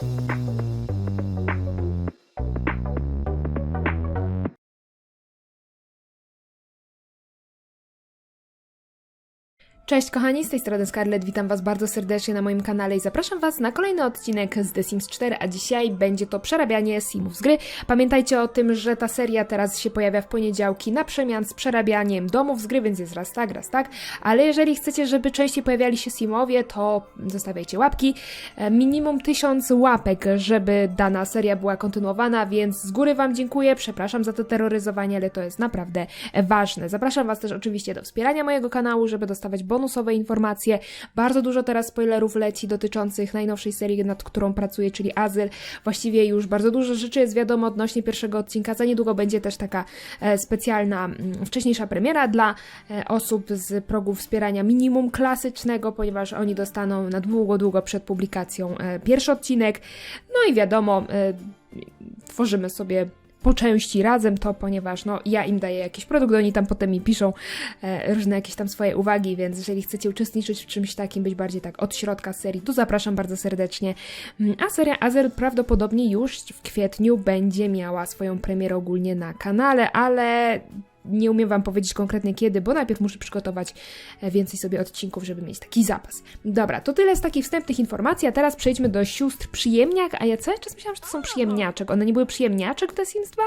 あっ! Cześć kochani, z tej strony Scarlett, witam Was bardzo serdecznie na moim kanale i zapraszam Was na kolejny odcinek z The Sims 4, a dzisiaj będzie to przerabianie simów z gry. Pamiętajcie o tym, że ta seria teraz się pojawia w poniedziałki na przemian z przerabianiem domów z gry, więc jest raz tak, raz tak, ale jeżeli chcecie, żeby częściej pojawiali się simowie, to zostawiajcie łapki. E, Minimum 1000 łapek, żeby dana seria była kontynuowana, więc z góry Wam dziękuję, przepraszam za to terroryzowanie, ale to jest naprawdę ważne. Zapraszam Was też oczywiście do wspierania mojego kanału, żeby dostawać bonusowe informacje. Bardzo dużo teraz spoilerów leci dotyczących najnowszej serii, nad którą pracuję, czyli Azyl. Właściwie już bardzo dużo rzeczy jest wiadomo odnośnie pierwszego odcinka. Za niedługo będzie też taka e, specjalna, mm, wcześniejsza premiera dla e, osób z progu wspierania minimum klasycznego, ponieważ oni dostaną na długo, długo przed publikacją e, pierwszy odcinek. No i wiadomo, tworzymy sobie po części razem to, ponieważ no, ja im daję jakiś produkt, oni tam potem mi piszą e, różne jakieś tam swoje uwagi, więc jeżeli chcecie uczestniczyć w czymś takim, być bardziej tak od środka serii, to zapraszam bardzo serdecznie. Mm, A seria Azer prawdopodobnie już w kwietniu będzie miała swoją premierę ogólnie na kanale, ale nie umiem Wam powiedzieć konkretnie kiedy, bo najpierw muszę przygotować e, więcej sobie odcinków, żeby mieć taki zapas. Dobra, to tyle z takich wstępnych informacji, a teraz przejdźmy do sióstr przyjemniak, a ja cały czas myślałam, że to są przyjemniaczek. One nie były przyjemniaczek w The Sims 2?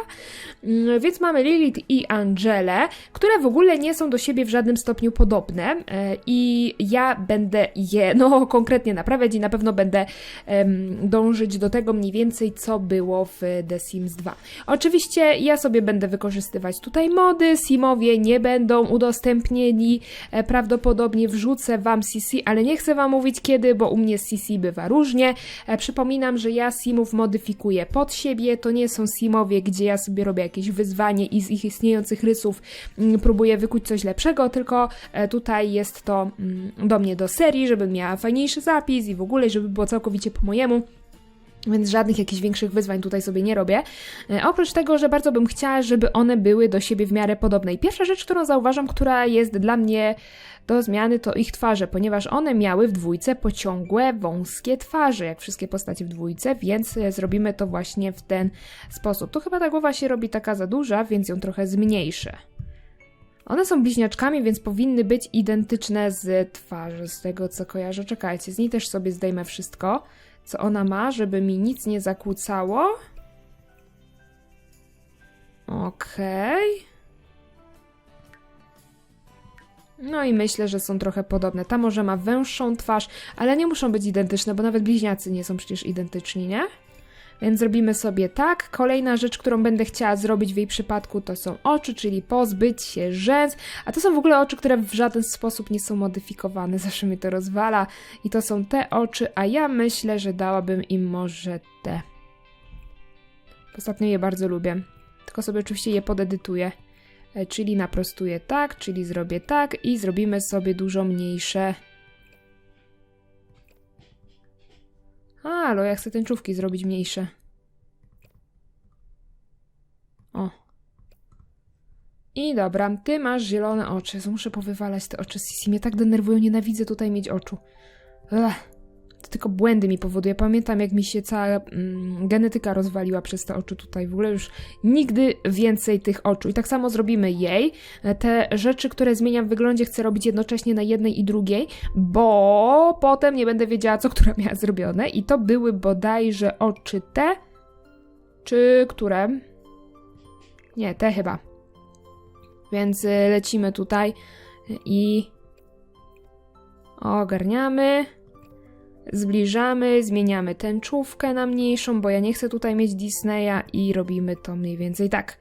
Mm, Więc mamy Lilith i Angelę, które w ogóle nie są do siebie w żadnym stopniu podobne e, i ja będę je, no konkretnie naprawiać i na pewno będę em, dążyć do tego mniej więcej, co było w The Sims 2. Oczywiście ja sobie będę wykorzystywać tutaj mody, Simowie nie będą udostępnieni, e, prawdopodobnie wrzucę Wam CC, ale nie chcę Wam mówić kiedy, bo u mnie CC bywa różnie. E, Przypominam, że ja Simów modyfikuję pod siebie, to nie są Simowie, gdzie ja sobie robię jakieś wyzwanie i z ich istniejących rysów mm, próbuję wykuć coś lepszego, tylko e, tutaj jest to mm, do mnie do serii, żebym miała fajniejszy zapis i w ogóle, żeby było całkowicie po mojemu. Więc żadnych jakichś większych wyzwań tutaj sobie nie robię. E, oprócz tego, że bardzo bym chciała, żeby one były do siebie w miarę podobne. I pierwsza rzecz, którą zauważam, która jest dla mnie do zmiany, to ich twarze, ponieważ one miały w dwójce pociągłe, wąskie twarze, jak wszystkie postacie w dwójce, więc e, zrobimy to właśnie w ten sposób. Tu chyba ta głowa się robi taka za duża, więc ją trochę zmniejszę. One są bliźniaczkami, więc powinny być identyczne z twarzy, z tego co kojarzę. Czekajcie, z niej też sobie zdejmę wszystko, co ona ma, żeby mi nic nie zakłócało. Okej. No i myślę, że są trochę podobne. Ta może ma węższą twarz, ale nie muszą być identyczne, bo nawet bliźniacy nie są przecież identyczni, nie? Więc zrobimy sobie tak. Kolejna rzecz, którą będę chciała zrobić w jej przypadku, to są oczy, czyli pozbyć się rzęs. A to są w ogóle oczy, które w żaden sposób nie są modyfikowane. Zawsze mnie to rozwala. I to są te oczy, a ja myślę, że dałabym im może te. Ostatnio je bardzo lubię. Tylko sobie oczywiście je podedytuję. E, Czyli naprostuję tak, czyli zrobię tak i zrobimy sobie dużo mniejsze. Halo, ja chcę tęczówki zrobić mniejsze. O. I dobra, ty masz zielone oczy. Muszę powywalać te oczy. Sisi mnie tak denerwują, nienawidzę tutaj mieć oczu. Ech. To tylko błędy mi powoduje. Pamiętam, jak mi się cała mm, genetyka rozwaliła przez te oczy tutaj. W ogóle już nigdy więcej tych oczu. I tak samo zrobimy jej. Te rzeczy, które zmieniam w wyglądzie, chcę robić jednocześnie na jednej i drugiej, bo potem nie będę wiedziała, co która miała zrobione. I to były bodajże oczy te, czy które? Nie, te chyba. Więc y, lecimy tutaj i ogarniamy. Zbliżamy, zmieniamy tęczówkę na mniejszą, bo ja nie chcę tutaj mieć Disneya i robimy to mniej więcej tak.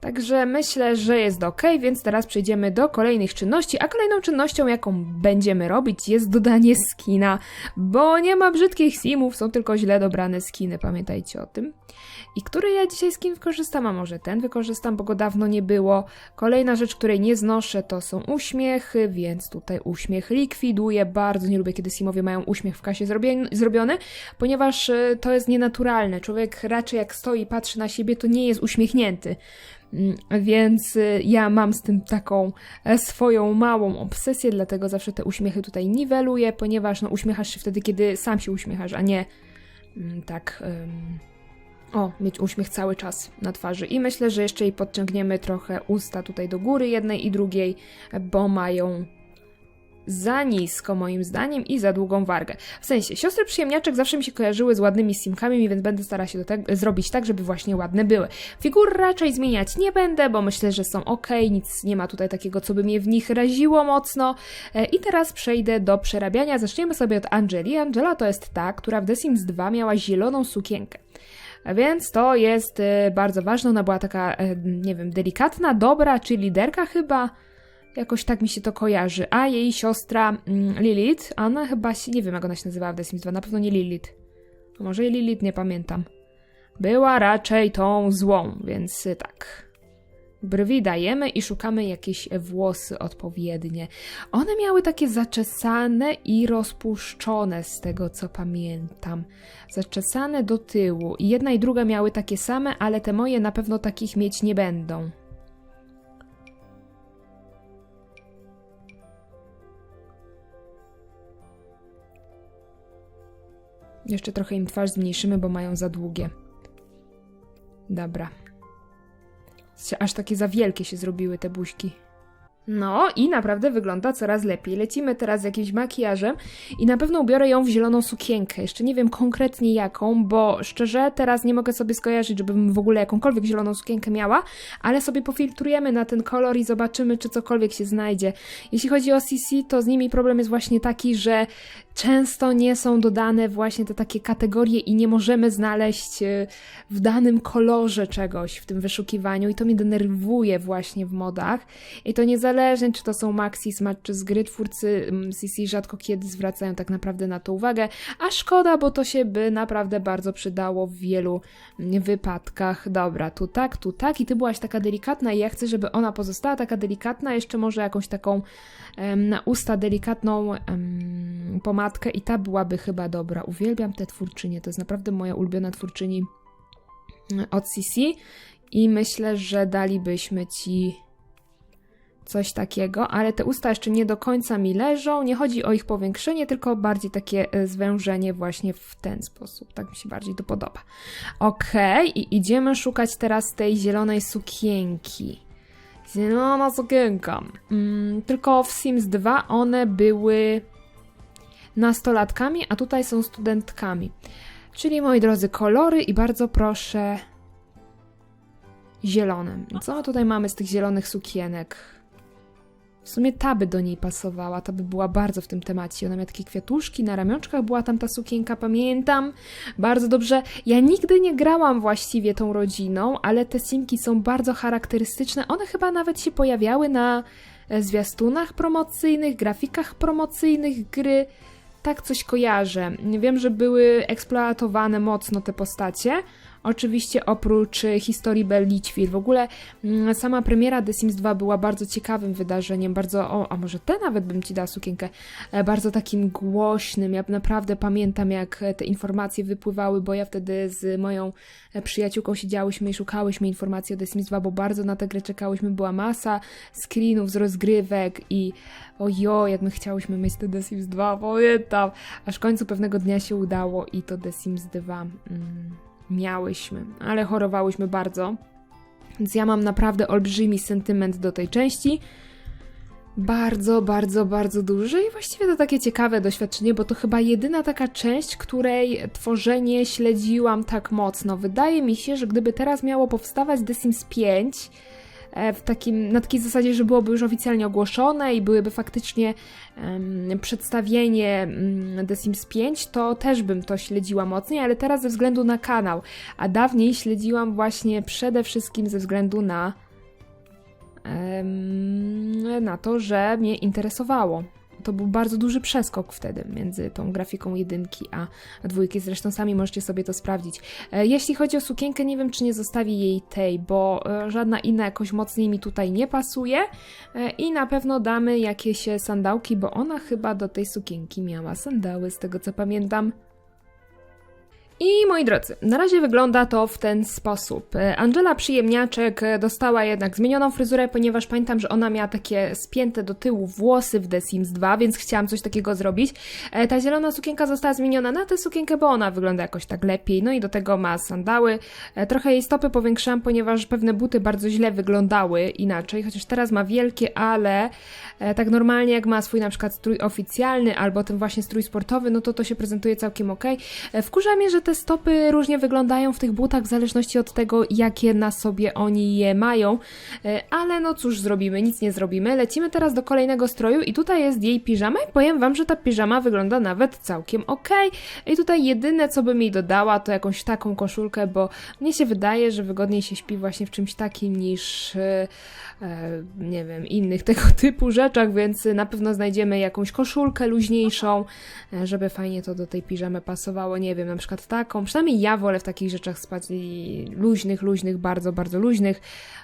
Także myślę, że jest ok, więc teraz przejdziemy do kolejnych czynności, a kolejną czynnością, jaką będziemy robić, jest dodanie skina, bo nie ma brzydkich simów, są tylko źle dobrane skiny, pamiętajcie o tym. I który ja dzisiaj skin wykorzystam, a może ten wykorzystam, bo go dawno nie było. Kolejna rzecz, której nie znoszę, to są uśmiechy, więc tutaj uśmiech likwiduję. Bardzo nie lubię, kiedy simowie mają uśmiech w kasie zrobiony, ponieważ y, to jest nienaturalne. Człowiek raczej jak stoi i patrzy na siebie, to nie jest uśmiechnięty. Mm, Więc y, ja mam z tym taką e, swoją małą obsesję, dlatego zawsze te uśmiechy tutaj niweluję, ponieważ no, uśmiechasz się wtedy, kiedy sam się uśmiechasz, a nie mm, tak. O, mieć uśmiech cały czas na twarzy. I myślę, że jeszcze jej podciągniemy trochę usta tutaj do góry jednej i drugiej, bo mają za nisko moim zdaniem i za długą wargę. W sensie, siostry przyjemniaczek zawsze mi się kojarzyły z ładnymi simkami, więc będę starała się tak, zrobić tak, żeby właśnie ładne były. Figur raczej zmieniać nie będę, bo myślę, że są ok, nic nie ma tutaj takiego, co by mnie w nich raziło mocno. E, I teraz przejdę do przerabiania. Zaczniemy sobie od Angeli. Angela to jest ta, która w The Sims 2 miała zieloną sukienkę. Więc to jest e, bardzo ważne. Ona była taka, e, nie wiem, delikatna, dobra, czy liderka chyba. Jakoś tak mi się to kojarzy. A jej siostra mm, Lilith, ona chyba się, nie wiem jak ona się nazywała w The Sims 2, na pewno nie Lilith. A może i Lilith, nie pamiętam. Była raczej tą złą, więc y, tak. Brwi dajemy i szukamy jakieś włosy odpowiednie. One miały takie zaczesane i rozpuszczone, z tego co pamiętam. Zaczesane do tyłu. I jedna i druga miały takie same, ale te moje na pewno takich mieć nie będą. Jeszcze trochę im twarz zmniejszymy, bo mają za długie. Dobra. Aż takie za wielkie się zrobiły te buźki. No i naprawdę wygląda coraz lepiej. Lecimy teraz z jakimś makijażem i na pewno ubiorę ją w zieloną sukienkę. Jeszcze nie wiem konkretnie jaką, bo szczerze teraz nie mogę sobie skojarzyć, żebym w ogóle jakąkolwiek zieloną sukienkę miała, ale sobie pofiltrujemy na ten kolor i zobaczymy, czy cokolwiek się znajdzie. Jeśli chodzi o CC, to z nimi problem jest właśnie taki, że często nie są dodane właśnie te takie kategorie i nie możemy znaleźć e, w danym kolorze czegoś w tym wyszukiwaniu i to mnie denerwuje właśnie w modach. I to niezależnie, czy to są Maxi, Smart, czy z gry, twórcy mm, CC rzadko kiedy zwracają tak naprawdę na to uwagę, a szkoda, bo to się by naprawdę bardzo przydało w wielu mm, wypadkach. Dobra, tu tak, tu tak i ty byłaś taka delikatna i ja chcę, żeby ona pozostała taka delikatna, jeszcze może jakąś taką na usta delikatną pomadkę i ta byłaby chyba dobra. Uwielbiam tę twórczynię, to jest naprawdę moja ulubiona twórczyni mm, od CC i myślę, że dalibyśmy ci coś takiego, ale te usta jeszcze nie do końca mi leżą. Nie chodzi o ich powiększenie, tylko bardziej takie e, zwężenie właśnie w ten sposób. Tak mi się bardziej to podoba. Okej, i idziemy szukać teraz tej zielonej sukienki. Zielona sukienka. Mm, tylko w Sims 2 one były nastolatkami, a tutaj są studentkami. Czyli moi drodzy, kolory i bardzo proszę zielonym. Co tutaj mamy z tych zielonych sukienek? W sumie ta by do niej pasowała, ta by była bardzo w tym temacie. Ona miała takie kwiatuszki, na ramionczkach była tam ta sukienka, pamiętam. Bardzo dobrze. Ja nigdy nie grałam właściwie tą rodziną, ale te simki są bardzo charakterystyczne. One chyba nawet się pojawiały na e, zwiastunach promocyjnych, grafikach promocyjnych gry. Tak coś kojarzę. Wiem, że były eksploatowane mocno te postacie. Oczywiście oprócz e, historii Bell Litchfield. W ogóle mm, sama premiera The Sims 2 była bardzo ciekawym wydarzeniem, bardzo, o, a może te nawet bym ci dała sukienkę, e, bardzo takim głośnym. Ja naprawdę pamiętam, jak te informacje wypływały, bo ja wtedy z moją e, przyjaciółką siedziałyśmy i szukałyśmy informacji o The Sims 2, bo bardzo na tę grę czekałyśmy. Była masa screenów z rozgrywek i ojo, jak my chciałyśmy mieć te The Sims 2, pamiętam. Aż w końcu pewnego dnia się udało i to The Sims 2 mm, miałyśmy, ale chorowałyśmy bardzo. Więc ja mam naprawdę olbrzymi sentyment do tej części. Bardzo, bardzo, bardzo duży i właściwie to takie ciekawe doświadczenie, bo to chyba jedyna taka część, której tworzenie śledziłam tak mocno. Wydaje mi się, że gdyby teraz miało powstawać The Sims 5 e, w takim, na takiej zasadzie, że byłoby już oficjalnie ogłoszone i byłyby faktycznie em, przedstawienie mm, The Sims 5, to też bym to śledziła mocniej, ale teraz ze względu na kanał, a dawniej śledziłam właśnie przede wszystkim ze względu na em, na to, że mnie interesowało. To był bardzo duży przeskok wtedy między tą grafiką jedynki a dwójki. Zresztą sami możecie sobie to sprawdzić. E, Jeśli chodzi o sukienkę, nie wiem, czy nie zostawię jej tej, bo e, żadna inna jakoś mocniej mi tutaj nie pasuje. E, I na pewno damy jakieś sandałki, bo ona chyba do tej sukienki miała sandały, z tego co pamiętam. I moi drodzy, na razie wygląda to w ten sposób. Angela Przyjemniaczek dostała jednak zmienioną fryzurę, ponieważ pamiętam, że ona miała takie spięte do tyłu włosy w The Sims 2, więc chciałam coś takiego zrobić. E, Ta zielona sukienka została zmieniona na tę sukienkę, bo ona wygląda jakoś tak lepiej. No i do tego ma sandały. E, Trochę jej stopy powiększyłam, ponieważ pewne buty bardzo źle wyglądały inaczej, chociaż teraz ma wielkie, ale e, tak normalnie jak ma swój na przykład strój oficjalny albo ten właśnie strój sportowy, no to to się prezentuje całkiem ok. Wkurza mnie, że te stopy różnie wyglądają w tych butach w zależności od tego, jakie na sobie oni je mają, E, ale no cóż zrobimy, nic nie zrobimy. Lecimy teraz do kolejnego stroju i tutaj jest jej piżama i powiem wam, że ta piżama wygląda nawet całkiem ok. I tutaj jedyne, co bym jej dodała, to jakąś taką koszulkę, bo mnie się wydaje, że wygodniej się śpi właśnie w czymś takim niż, e, nie wiem, innych tego typu rzeczach, więc na pewno znajdziemy jakąś koszulkę luźniejszą, e, żeby fajnie to do tej piżamy pasowało. Nie wiem, na przykład taką. Przynajmniej ja wolę w takich rzeczach spać luźnych, luźnych, bardzo, bardzo luźnych.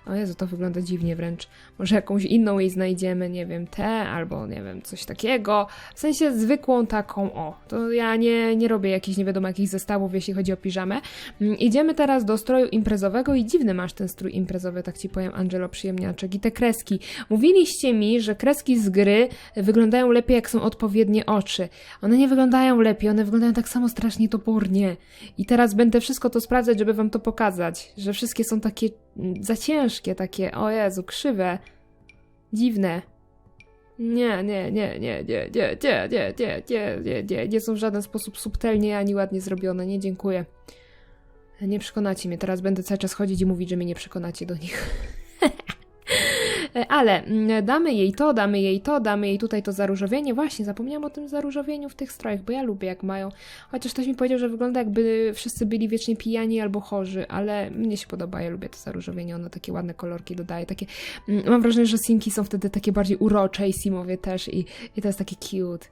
O Jezu, to wygląda dziwnie wręcz. Może jakąś inną jej znajdziemy, nie wiem, tę albo nie wiem, coś takiego. W sensie zwykłą taką, o. To ja nie, nie robię jakichś nie wiadomo jakich zestawów, jeśli chodzi o piżamę. Mm, Idziemy teraz do stroju imprezowego i dziwny masz ten strój imprezowy, tak ci powiem, Angelo Przyjemniaczek. I te kreski. Mówiliście mi, że kreski z gry wyglądają lepiej, jak są odpowiednie oczy. One nie wyglądają lepiej, one wyglądają tak samo strasznie topornie. I teraz będę wszystko to sprawdzać, żeby wam to pokazać, że wszystkie są takie mm, za ciężkie, takie, o Jezu, krzywe, dziwne. Nie, nie, nie, nie, nie, nie, nie, nie, nie, nie, nie, nie, nie są w żaden sposób subtelnie ani ładnie zrobione, nie dziękuję. Nie przekonacie mnie, teraz będę cały czas chodzić i mówić, że mnie nie przekonacie do nich. Ale mm, damy jej to, damy jej to, damy jej tutaj to zaróżowienie. Właśnie, zapomniałam o tym zaróżowieniu w tych strojach, bo ja lubię jak mają. Chociaż ktoś mi powiedział, że wygląda jakby wszyscy byli wiecznie pijani albo chorzy, ale mnie się podoba, ja lubię to zaróżowienie, ono takie ładne kolorki dodaje, takie... mm, Mam wrażenie, że simki są wtedy takie bardziej urocze i simowie też i, i to jest takie cute.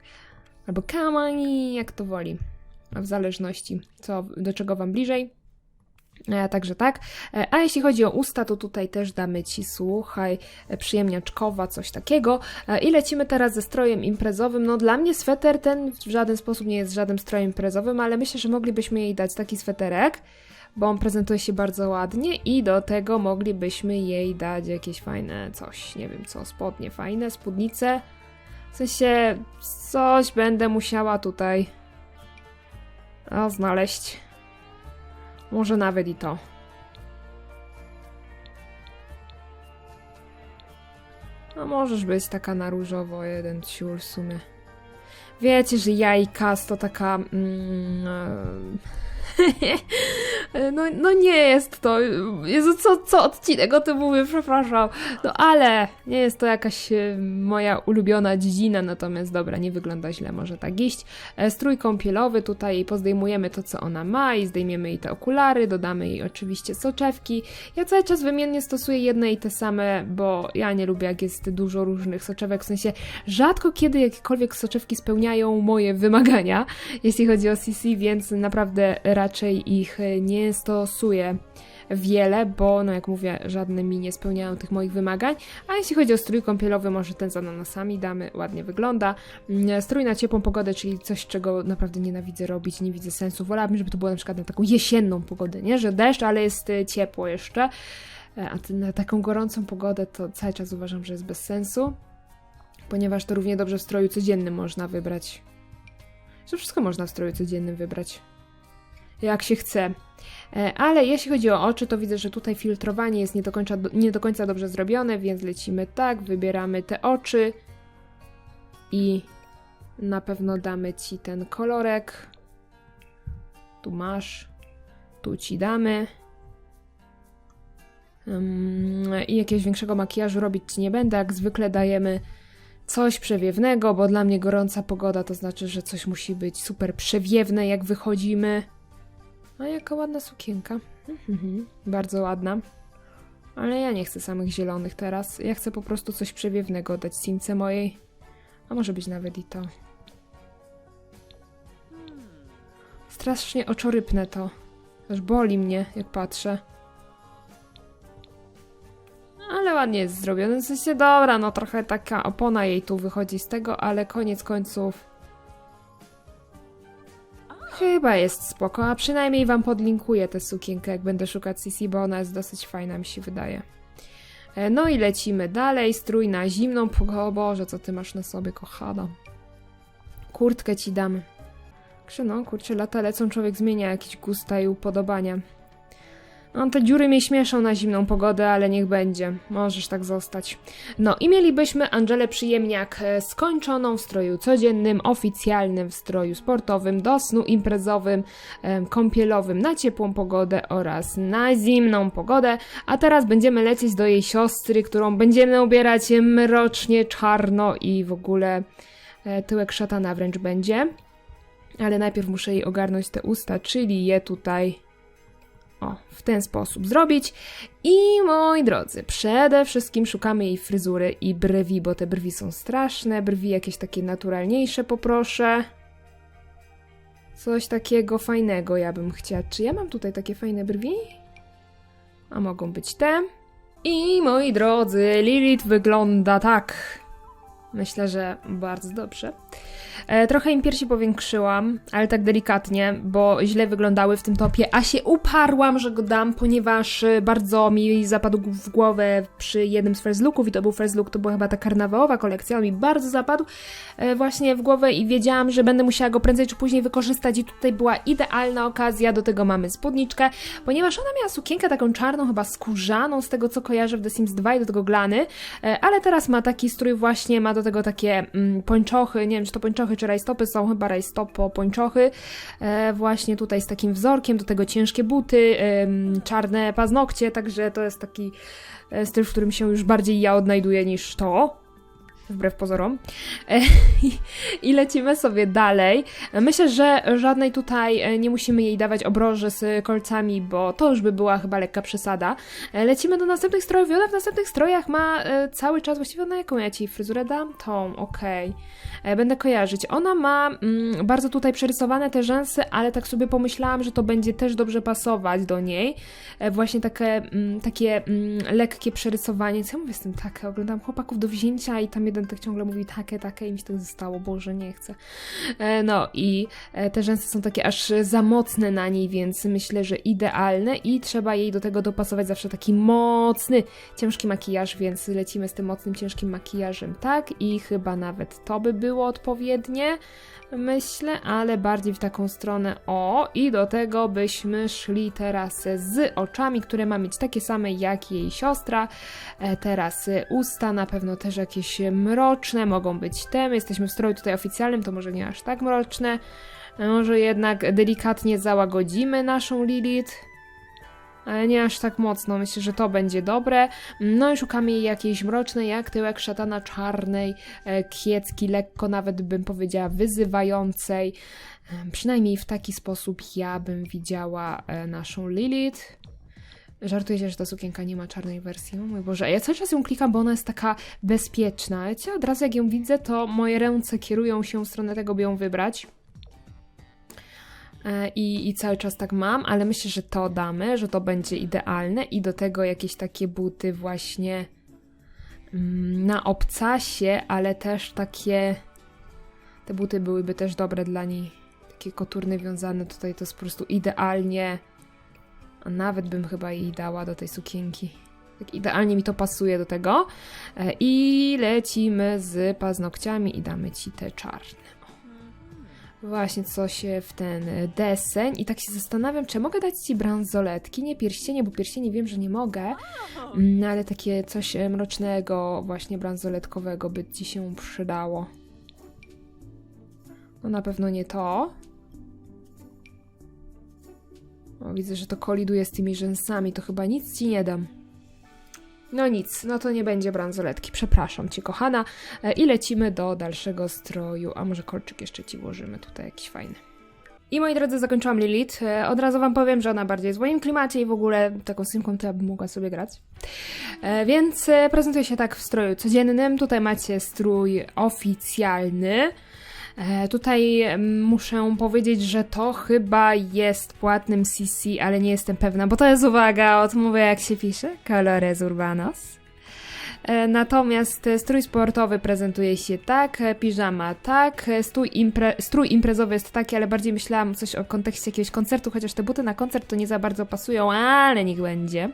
Albo kamani, jak to woli. W zależności, co, do czego wam bliżej. E, Także tak. E, A jeśli chodzi o usta, to tutaj też damy Ci, słuchaj, e, przyjemniaczkowa, coś takiego. I lecimy teraz ze strojem imprezowym. No dla mnie sweter ten w żaden sposób nie jest żadnym strojem imprezowym, ale myślę, że moglibyśmy jej dać taki sweterek, bo on prezentuje się bardzo ładnie i do tego moglibyśmy jej dać jakieś fajne coś, nie wiem co, spodnie fajne, spódnice. W sensie coś będę musiała tutaj o, znaleźć. Może nawet i to. No możesz być taka na różowo, jeden ciul w sumie. Wiecie, że ja i Kas to taka... Mm, no, no nie jest to... Jezu, co, co odcinek o tym mówię, przepraszam. No ale nie jest to jakaś e, moja ulubiona dziedzina, natomiast dobra, nie wygląda źle, może tak iść. E, Strój kąpielowy, tutaj pozdejmujemy to, co ona ma i zdejmiemy jej te okulary, dodamy jej oczywiście soczewki. Ja cały czas wymiennie stosuję jedne i te same, bo ja nie lubię, jak jest dużo różnych soczewek, w sensie rzadko kiedy jakiekolwiek soczewki spełniają moje wymagania, jeśli chodzi o CC, więc naprawdę raczej ich e, nie stosuję wiele, bo no jak mówię, żadne mi nie spełniają tych moich wymagań. A jeśli chodzi o strój kąpielowy, może ten z ananasami damy, ładnie wygląda. Mm, Strój na ciepłą pogodę, czyli coś, czego naprawdę nienawidzę robić, nie widzę sensu. Wolałabym, żeby to było na przykład na taką jesienną pogodę, nie? Że deszcz, ale jest y, ciepło jeszcze. E, A na taką gorącą pogodę to cały czas uważam, że jest bez sensu, ponieważ to równie dobrze w stroju codziennym można wybrać. Że wszystko można w stroju codziennym wybrać. Jak się chce. E, Ale jeśli chodzi o oczy, to widzę, że tutaj filtrowanie jest nie do końca, nie do końca dobrze zrobione, więc lecimy tak, wybieramy te oczy i na pewno damy Ci ten kolorek. Tu masz, tu Ci damy. Ym, I jakiegoś większego makijażu robić nie będę, jak zwykle dajemy coś przewiewnego, bo dla mnie gorąca pogoda to znaczy, że coś musi być super przewiewne, jak wychodzimy. A jaka ładna sukienka. Mhm, bardzo ładna. Ale ja nie chcę samych zielonych teraz. Ja chcę po prostu coś przewiewnego dać simce mojej. A może być nawet i to. Strasznie oczorypne to. Aż boli mnie, jak patrzę. Ale ładnie jest zrobione. W sensie, dobra, no trochę taka opona jej tu wychodzi z tego, ale koniec końców chyba jest spoko, a przynajmniej wam podlinkuję tę sukienkę, jak będę szukać CC, bo ona jest dosyć fajna, mi się wydaje. E, No i lecimy dalej, strój na zimną. O Boże, co ty masz na sobie, kochana. Kurtkę ci damy. Kurczę, no, kurczę, lata lecą, człowiek zmienia jakieś gusta i upodobania. No, te dziury mnie śmieszą na zimną pogodę, ale niech będzie. Możesz tak zostać. No i mielibyśmy Angelę Przyjemniak e, skończoną w stroju codziennym, oficjalnym w stroju sportowym, do snu imprezowym, kąpielowym na ciepłą pogodę oraz na zimną pogodę. A teraz będziemy lecieć do jej siostry, którą będziemy ubierać mrocznie, czarno i w ogóle e, tyłek szatana wręcz będzie. Ale najpierw muszę jej ogarnąć te usta, czyli je tutaj o, w ten sposób zrobić. I moi drodzy, przede wszystkim szukamy jej fryzury i brwi, bo te brwi są straszne. Brwi jakieś takie naturalniejsze poproszę. Coś takiego fajnego ja bym chciała. Czy ja mam tutaj takie fajne brwi? A mogą być te. I moi drodzy, Lilith wygląda tak. Myślę, że bardzo dobrze. E, trochę im piersi powiększyłam, ale tak delikatnie, bo źle wyglądały w tym topie, a się uparłam, że go dam, ponieważ e, bardzo mi zapadł w głowę przy jednym z first looków i to był first look, to była chyba ta karnawałowa kolekcja, on mi bardzo zapadł e, właśnie w głowę i wiedziałam, że będę musiała go prędzej czy później wykorzystać i tutaj była idealna okazja, do tego mamy spódniczkę, ponieważ ona miała sukienkę taką czarną, chyba skórzaną, z tego co kojarzę w The Sims 2 i do tego glany, ale teraz ma taki strój właśnie, ma do tego takie mm, pończochy, nie wiem czy to pończochy czy rajstopy są, chyba rajstopo pończochy, e, właśnie tutaj z takim wzorkiem, do tego ciężkie buty, em, czarne paznokcie, także to jest taki e, styl, w którym się już bardziej ja odnajduję niż to. Wbrew pozorom. E, i- lecimy sobie dalej. Myślę, że żadnej tutaj e, nie musimy jej dawać obroży z kolcami, bo to już by była chyba lekka przesada. E, Lecimy do następnych strojów ona w następnych strojach ma cały czas, właściwie na jaką ja ci fryzurę dam? Tą, okej. E, Będę kojarzyć. Ona ma mm, bardzo tutaj przerysowane te rzęsy, ale tak sobie pomyślałam, że to będzie też dobrze pasować do niej. Właśnie takie, mm, takie mm, lekkie przerysowanie. Co ja mówię z tym takie? Oglądam chłopaków do wzięcia i tam jeden tak ciągle mówi takie, takie i mi się tak zostało. Boże, nie chcę. E, No i e, te rzęsy są takie aż za mocne na niej, więc myślę, że idealne i trzeba jej do tego dopasować zawsze taki mocny, ciężki makijaż, więc lecimy z tym mocnym, ciężkim makijażem, tak? I chyba nawet to by było odpowiednie, myślę, ale bardziej w taką stronę o i do tego byśmy szli teraz z oczami, które ma mieć takie same jak jej siostra. E, Teraz usta na pewno też jakieś mroczne, mogą być te. My jesteśmy w stroju tutaj oficjalnym, to może nie aż tak mroczne. Może jednak delikatnie załagodzimy naszą Lilith. Ale nie aż tak mocno, myślę, że to będzie dobre. No i szukamy jej jakiejś mrocznej, jak tyłek szatana czarnej, e, kiecki, lekko nawet bym powiedziała wyzywającej. E, Przynajmniej w taki sposób ja bym widziała e, naszą Lilith. Żartuję się, że ta sukienka nie ma czarnej wersji. O mój Boże, ja cały czas ją klikam, bo ona jest taka bezpieczna. Wiecie, od razu jak ją widzę, to moje ręce kierują się w stronę tego, by ją wybrać. E, I, I cały czas tak mam, ale myślę, że to damy, że to będzie idealne i do tego jakieś takie buty właśnie mm, na obcasie, ale też takie te buty byłyby też dobre dla niej. Takie koturny wiązane tutaj to jest po prostu idealnie. A nawet bym chyba jej dała do tej sukienki. Tak idealnie mi to pasuje do tego. E, I lecimy z paznokciami i damy ci te czarne. Właśnie coś w ten deseń i tak się zastanawiam, czy mogę dać ci bransoletki, nie pierścienie, bo pierścienie wiem, że nie mogę, Mm, ale takie coś e, mrocznego, właśnie bransoletkowego by ci się przydało. No na pewno nie to. O, widzę, że to koliduje z tymi rzęsami, to chyba nic ci nie dam. No nic, no to nie będzie bransoletki, przepraszam cię kochana. E, I lecimy do dalszego stroju, a może kolczyk jeszcze ci włożymy tutaj jakiś fajny. I moi drodzy, zakończyłam Lilith. E, Od razu wam powiem, że ona bardziej jest w moim klimacie i w ogóle taką synką to ja bym mogła sobie grać. E, Więc prezentuje się tak w stroju codziennym. Tutaj macie strój oficjalny. E, Tutaj muszę powiedzieć, że to chyba jest płatnym CC, ale nie jestem pewna, bo to jest uwaga, odmówię jak się pisze, Colores Urbanos. E, Natomiast e, strój sportowy prezentuje się tak, e, piżama tak, strój, impre strój imprezowy jest taki, ale bardziej myślałam coś o kontekście jakiegoś koncertu, chociaż te buty na koncert to nie za bardzo pasują, ale niech będzie.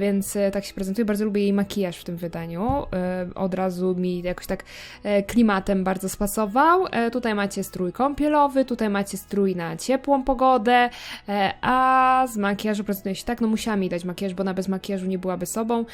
Więc tak się prezentuje. Bardzo lubię jej makijaż w tym wydaniu. Od razu mi jakoś tak klimatem bardzo spasował. Tutaj macie strój kąpielowy, tutaj macie strój na ciepłą pogodę, a z makijażu prezentuje się tak, no musiałam jej dać makijaż, bo ona bez makijażu nie byłaby sobą.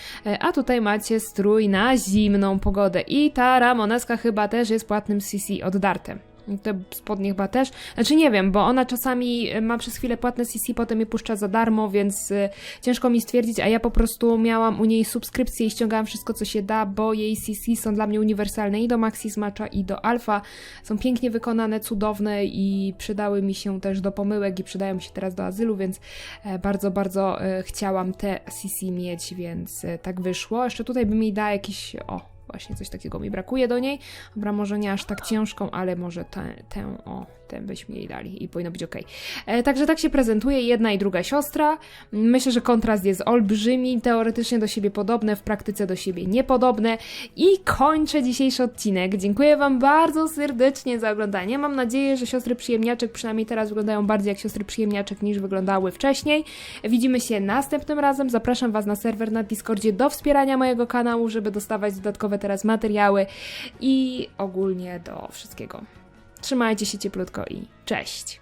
A tutaj macie strój na zimną pogodę. I ta Ramoneska chyba też jest płatnym CC oddarte. Te spodnie chyba też. Znaczy nie wiem, bo ona czasami ma przez chwilę płatne CC, potem je puszcza za darmo, więc y, ciężko mi stwierdzić, a ja po prostu miałam u niej subskrypcję i ściągałam wszystko, co się da, bo jej CC są dla mnie uniwersalne i do Maxi Smatcha i do Alpha. Są pięknie wykonane, cudowne i przydały mi się też do pomyłek i przydają mi się teraz do azylu, więc e, bardzo, bardzo e, chciałam te CC mieć, więc e, tak wyszło. Jeszcze tutaj bym jej dała jakiś, o, Właśnie coś takiego mi brakuje do niej. Dobra, może nie aż tak ciężką, ale może tę, tę o, tę byśmy jej dali i powinno być ok. E, także tak się prezentuje jedna i druga siostra. Myślę, że kontrast jest olbrzymi, teoretycznie do siebie podobne, w praktyce do siebie niepodobne. I kończę dzisiejszy odcinek. Dziękuję Wam bardzo serdecznie za oglądanie. Mam nadzieję, że siostry przyjemniaczek przynajmniej teraz wyglądają bardziej jak siostry przyjemniaczek niż wyglądały wcześniej. Widzimy się następnym razem. Zapraszam Was na serwer na Discordzie do wspierania mojego kanału, żeby dostawać dodatkowe teraz materiały i ogólnie do wszystkiego. Trzymajcie się cieplutko i cześć!